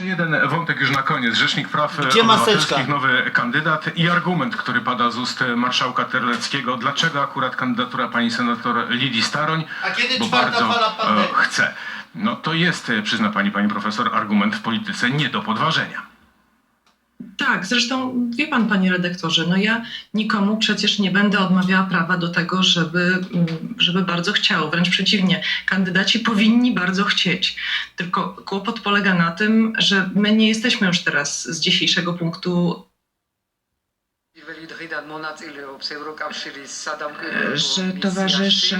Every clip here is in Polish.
Jeden wątek już na koniec. Rzecznik Praw Gdzie maseczka? Obywatelskich, nowy kandydat i argument, który pada z ust marszałka Terleckiego. Dlaczego akurat kandydatura pani senator Lidii Staroń? A kiedy Bo czwarta bardzo fala pandemii? e, chce. No to jest, e, przyzna pani, pani profesor, argument w polityce nie do podważenia. Tak, zresztą wie pan, panie redaktorze, no ja nikomu przecież nie będę odmawiała prawa do tego, żeby, mm, żeby bardzo chciał. Wręcz przeciwnie, kandydaci powinni bardzo chcieć. Tylko kłopot polega na tym, że my nie jesteśmy już teraz z dzisiejszego punktu że towarzyszy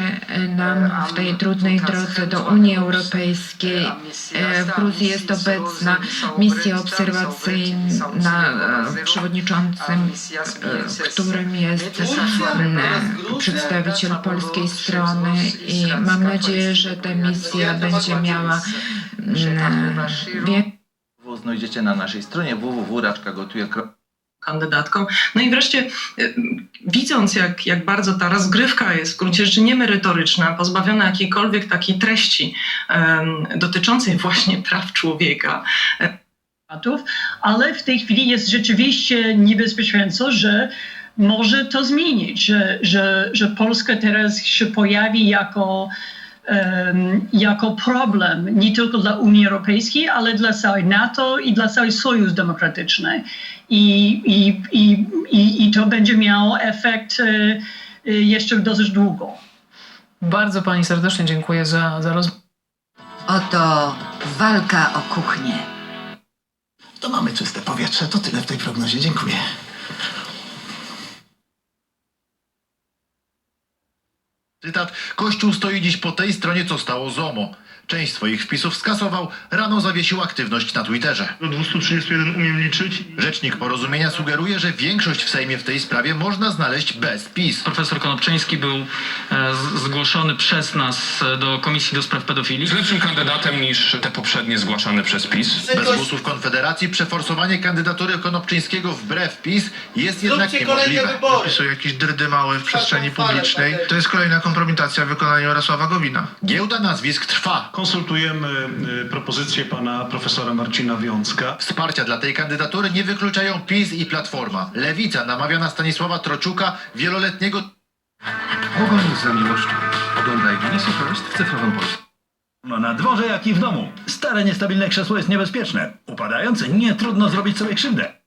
nam w tej trudnej drodze do Unii Europejskiej. E, W Gruzji jest obecna misja obserwacyjna, e, przewodniczącym e, którym jest e, przedstawiciel polskiej strony i mam nadzieję, że ta misja będzie miała mm, Znajdziecie na naszej stronie www.raczkagotuje.pl kandydatką. No i wreszcie, y, widząc jak, jak bardzo ta rozgrywka jest w gruncie rzeczy niemerytoryczna, pozbawiona jakiejkolwiek takiej treści em, dotyczącej właśnie praw człowieka, tematów, ale w tej chwili jest rzeczywiście niebezpieczeństwo, że może to zmienić, że, że, że Polska teraz się pojawi jako, jako problem nie tylko dla Unii Europejskiej, ale dla całej NATO i dla całej Sojusz Demokratyczny. I, i, i, i, i to będzie miało efekt e, e, jeszcze dosyć długo. Bardzo Pani serdecznie dziękuję za, za rozmowę. Oto walka o kuchnię. To mamy czyste powietrze. To tyle w tej prognozie. Dziękuję. Kościół stoi dziś po tej stronie, co stało z OMO. Część swoich wpisów skasował, rano zawiesił aktywność na Twitterze. Do 231 umiem liczyć. Rzecznik porozumienia sugeruje, że większość w Sejmie w tej sprawie można znaleźć bez PiS. Profesor Konopczyński był e, z- zgłoszony przez nas e, do Komisji do Spraw Pedofilii. Jest lepszym kandydatem niż te poprzednie zgłaszane przez PiS. Bez głosów Konfederacji przeforsowanie kandydatury Konopczyńskiego wbrew PiS jest jednak Zróbcie kolejne niemożliwe. wybory. Jakieś drdy małe w przestrzeni publicznej. To jest kolejna kompromitacja w wykonaniu Jarosława Gowina. Giełda nazwisk trwa. Konsultujemy y, propozycję pana profesora Marcina Wiącka. Wsparcia dla tej kandydatury nie wykluczają PiS i Platforma. Lewica namawia na Stanisława Troczuka, wieloletniego Pogoń za miłością. Oglądaj BBC First w cyfrowym Polsce. No na dworze jak i w domu. Stare, niestabilne krzesło jest niebezpieczne. Upadające nie trudno zrobić sobie krzywdę.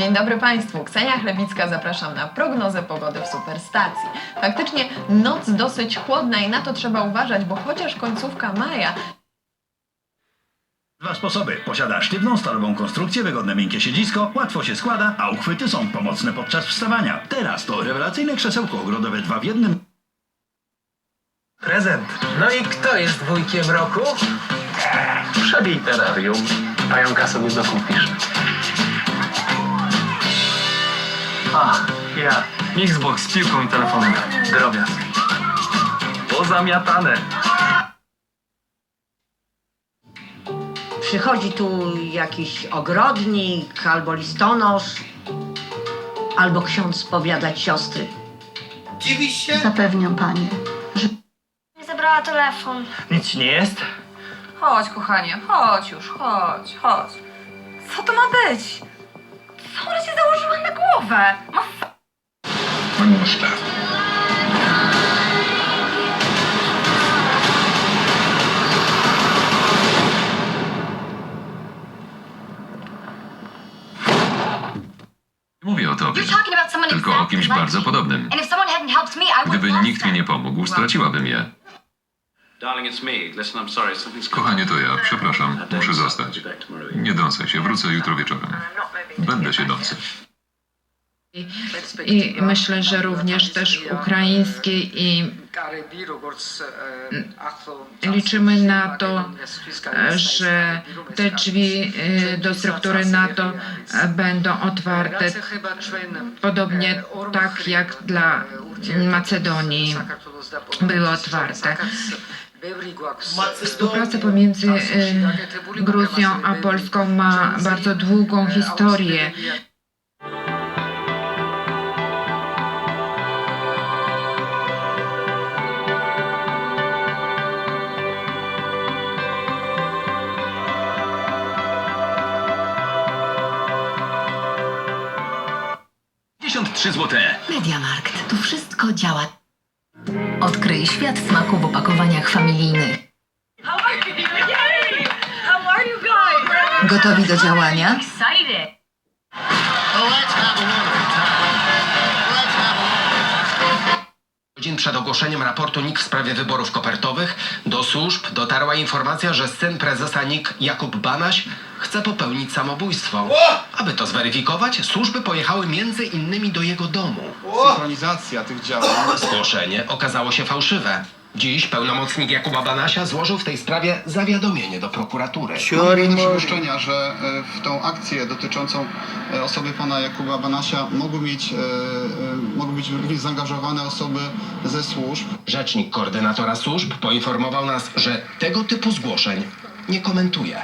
Dzień dobry Państwu, Ksenia Chlebicka, zapraszam na prognozę pogody w Superstacji. Faktycznie noc dosyć chłodna i na to trzeba uważać, bo chociaż końcówka maja Dwa sposoby. Posiada sztywną, stalową konstrukcję, wygodne miękkie siedzisko, łatwo się składa, a uchwyty są pomocne podczas wstawania. Teraz to rewelacyjne krzesełko ogrodowe dwa w jednym. Prezent. No i kto jest wujkiem roku? Przebij terrarium. Pająka sobie dokupisz. A, ja. Xbox z piłką i telefonem. Drobiazg. Pozamiatane. Przychodzi tu jakiś ogrodnik, albo listonosz, albo ksiądz powiadać siostry. Dziwisz się? Zapewniam panie. Zabrała telefon. Nic ci nie jest? Chodź, kochanie, chodź już, chodź, chodź. Co to ma być? Co ona się założyła na głowę? Ma Mówię o tobie, tylko o kimś bardzo podobnym. Gdyby nikt mi nie pomógł, straciłabym je. Kochanie, to ja. Przepraszam, muszę zostać. Nie dąsę się, wrócę jutro wieczorem. Będę dąsać. I myślę, że również też ukraińskiej i liczymy na to, że te drzwi y, do struktury NATO będą otwarte, podobnie tak jak dla Macedonii były otwarte. Współpraca pomiędzy y, Gruzją a Polską ma bardzo długą historię. Trzy złote. Mediamarkt. Tu wszystko działa Odkryj świat smaku w opakowaniach familijnych. Gotowi do działania? Godzin przed ogłoszeniem raportu NIK w sprawie wyborów kopertowych do służb dotarła informacja, że syn prezesa NIK Jakub Banaś chce popełnić samobójstwo. Aby to zweryfikować, służby pojechały między innymi do jego domu. Synchronizacja tych działań. Zgłoszenie okazało się fałszywe. Dziś pełnomocnik Jakuba Banasia złożył w tej sprawie zawiadomienie do prokuratury. Mamy przypuszczenia, że e, w tą akcję dotyczącą e, osoby pana Jakuba Banasia mogły, mieć, e, e, mogły być również zaangażowane osoby ze służb. Rzecznik koordynatora służb poinformował nas, że tego typu zgłoszeń nie komentuje.